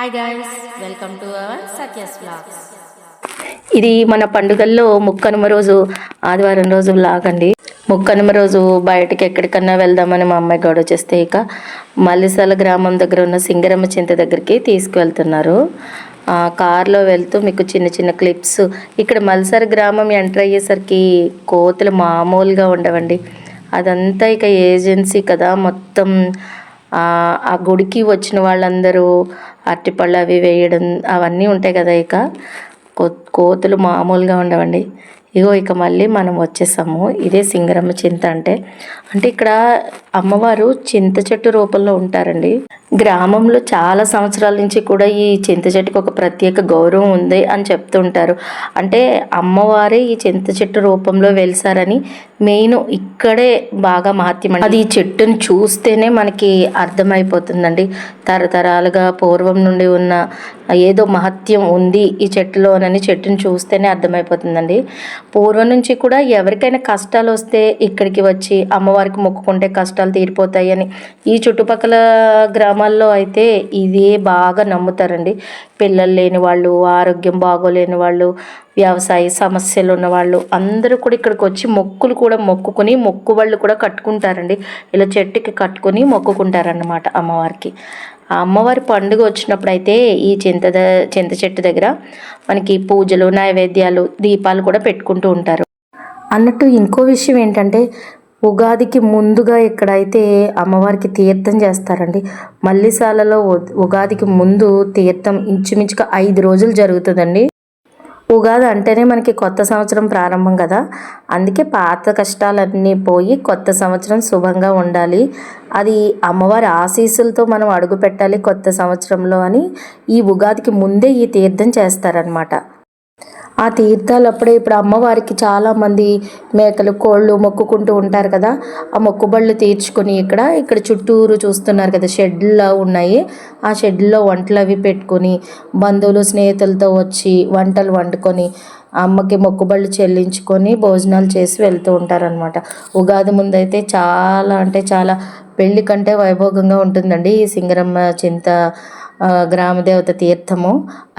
Hi guys welcome to our సత్యస్ blogs ఇది మన పండుగల్లో ముక్కనుమ రోజు ఆదివారం రోజు లాగండి ముక్కనుమ రోజు బయటకి ఎక్కడికన్నా వెళ్దామని మా అమ్మాయి గొడవ చేస్తే ఇక మల్లిసాల గ్రామం దగ్గర ఉన్న సింగరమ్మ చింత దగ్గరికి తీసుకువెళ్తున్నారు. కార్లో వెళ్తూ మీకు చిన్న చిన్న క్లిప్స్ ఇక్కడ మల్సార గ్రామం ఎంటర్ అయ్యేసరికి కోతులు మామూలుగా ఉండవండి. అదంతా ఇక ఏజెన్సీ కదా మొత్తం ఆ గుడికి వచ్చిన వాళ్ళందరూ అరటిపళ్ళు అవి వేయడం అవన్నీ ఉంటాయి కదా ఇక. కో కోతులు మామూలుగా ఉండవండి. ఇగో ఇక మళ్ళీ మనం వచ్చేసాము. ఇదే సింగరమ్మ చింత అంటే. అంటే ఇక్కడ అమ్మవారు చింత చెట్టు రూపంలో ఉంటారండి. గ్రామంలో చాలా సంవత్సరాల నుంచి కూడా ఈ చింత చెట్టుకు ఒక ప్రత్యేక గౌరవం ఉంది అని చెప్తుంటారు అంటే అమ్మవారే ఈ చింత చెట్టు రూపంలో వెలిసారని మెయిన్ ఇక్కడే బాగా మహత్యం అండి. అది ఈ చెట్టును చూస్తేనే మనకి అర్థమైపోతుందండి. తరతరాలుగా పూర్వం నుండి ఉన్న ఏదో మహత్యం ఉంది ఈ చెట్టులోనని చెట్టును చూస్తేనే అర్థమైపోతుందండి. పూర్వం నుంచి కూడా ఎవరికైనా కష్టాలు వస్తే ఇక్కడికి వచ్చి అమ్మవారికి మొక్కుకుంటే కష్టాలు తీరిపోతాయని. ఈ చుట్టుపక్కల గ్రామాల్లో అయితే ఇదే బాగా నమ్ముతారండి. పిల్లలు లేని వాళ్ళు ఆరోగ్యం బాగోలేని వాళ్ళు వ్యవసాయ సమస్యలు ఉన్న వాళ్ళు అందరూ కూడా ఇక్కడికి వచ్చి మొక్కులు కూడా మొక్కుకొని మొక్కు వాళ్ళు కూడా కట్టుకుంటారండి. ఇలా చెట్టుకి కట్టుకొని మొక్కుకుంటారన్నమాట అమ్మవారికి. అమ్మవారి పండుగ వచ్చినప్పుడు అయితే ఈ చింత చింత చెట్టు దగ్గర మనకి పూజలు నైవేద్యాలు దీపాలు కూడా పెట్టుకుంటూ ఉంటారు. అన్నట్టు ఇంకో విషయం ఏంటంటే ఉగాదికి ముందుగా ఇక్కడైతే అమ్మవారికి తీర్థం చేస్తారండి మల్లిశాలలో ఉగాదికి ముందు తీర్థం ఇంచుమించుగా ఐదు రోజులు జరుగుతుందండి. ఉగాది అంటేనే మనకి కొత్త సంవత్సరం ప్రారంభం కదా. అందుకే పాత కష్టాలన్నీ పోయి కొత్త సంవత్సరం శుభంగా ఉండాలి. అది అమ్మవారి ఆశీస్సులతో మనం అడుగు పెట్టాలి కొత్త సంవత్సరంలో అని. ఈ ఉగాదికి ముందే ఈ తీర్థం చేస్తారనమాట ఆ తీర్థాలు అప్పుడే ఇప్పుడు అమ్మవారికి చాలామంది మేకలు కోళ్ళు మొక్కుకుంటూ ఉంటారు కదా. ఆ మొక్కుబళ్ళు తీర్చుకొని ఇక్కడ ఇక్కడ చుట్టూరు చూస్తున్నారు కదా షెడ్లో ఉన్నాయి. ఆ షెడ్లో వంటలు అవి పెట్టుకొని బంధువులు స్నేహితులతో వచ్చి వంటలు వండుకొని అమ్మకి మొక్కుబళ్ళు చెల్లించుకొని భోజనాలు చేసి వెళ్తూ ఉంటారనమాట ఉగాది ముందైతే చాలా అంటే చాలా పెళ్ళి కంటే వైభోగంగా ఉంటుందండి ఈ సింగరమ్మ చింత గ్రామదేవత తీర్థము.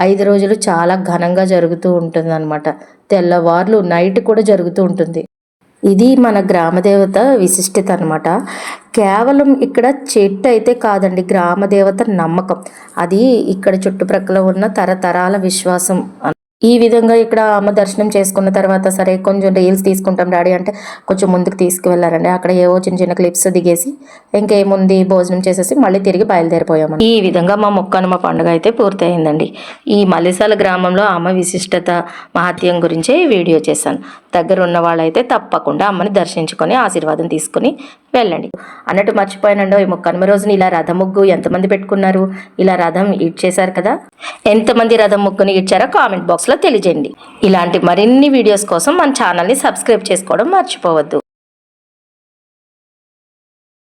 ఐదు రోజులు చాలా ఘనంగా జరుగుతూ ఉంటుంది అనమాట తెల్లవార్లు నైట్ కూడా జరుగుతూ ఉంటుంది. ఇది మన గ్రామదేవత విశిష్టత అనమాట కేవలం ఇక్కడ చెట్టు అయితే కాదండి గ్రామదేవత నమ్మకం. అది ఇక్కడ చుట్టుప్రక్కల ఉన్న తరతరాల విశ్వాసం ఈ విధంగా ఇక్కడ అమ్మ దర్శనం చేసుకున్న తర్వాత సరే కొంచెం రీల్స్ తీసుకుంటాం డాడీ అంటే కొంచెం ముందుకు తీసుకువెళ్ళారండి. అక్కడ ఏవో చిన్న చిన్న క్లిప్స్ దిగేసి ఇంకేముంది భోజనం చేసేసి మళ్ళీ తిరిగి బయలుదేరిపోయాము ఈ విధంగా మా మొక్కనుమ పండుగ అయితే పూర్తయిందండి. ఈ మలిసాల గ్రామంలో అమ్మ విశిష్టత మహత్యం గురించే వీడియో చేశాను. దగ్గర ఉన్న వాళ్ళైతే తప్పకుండా అమ్మని దర్శించుకొని ఆశీర్వాదం తీసుకుని వెళ్ళండి. అన్నట్టు మర్చిపోయానండో ఏమో కనుమ రోజున ఇలా రథం ముగ్గు ఎంతమంది పెట్టుకున్నారు? ఇలా రథం ఈడ్ చేశారు కదా? ఎంతమంది రథం ముగ్గుని ఇచ్చారో కామెంట్ బాక్స్లో తెలియజేయండి. ఇలాంటి మరిన్ని వీడియోస్ కోసం మన ఛానల్ని సబ్స్క్రైబ్ చేసుకోవడం మర్చిపోవద్దు.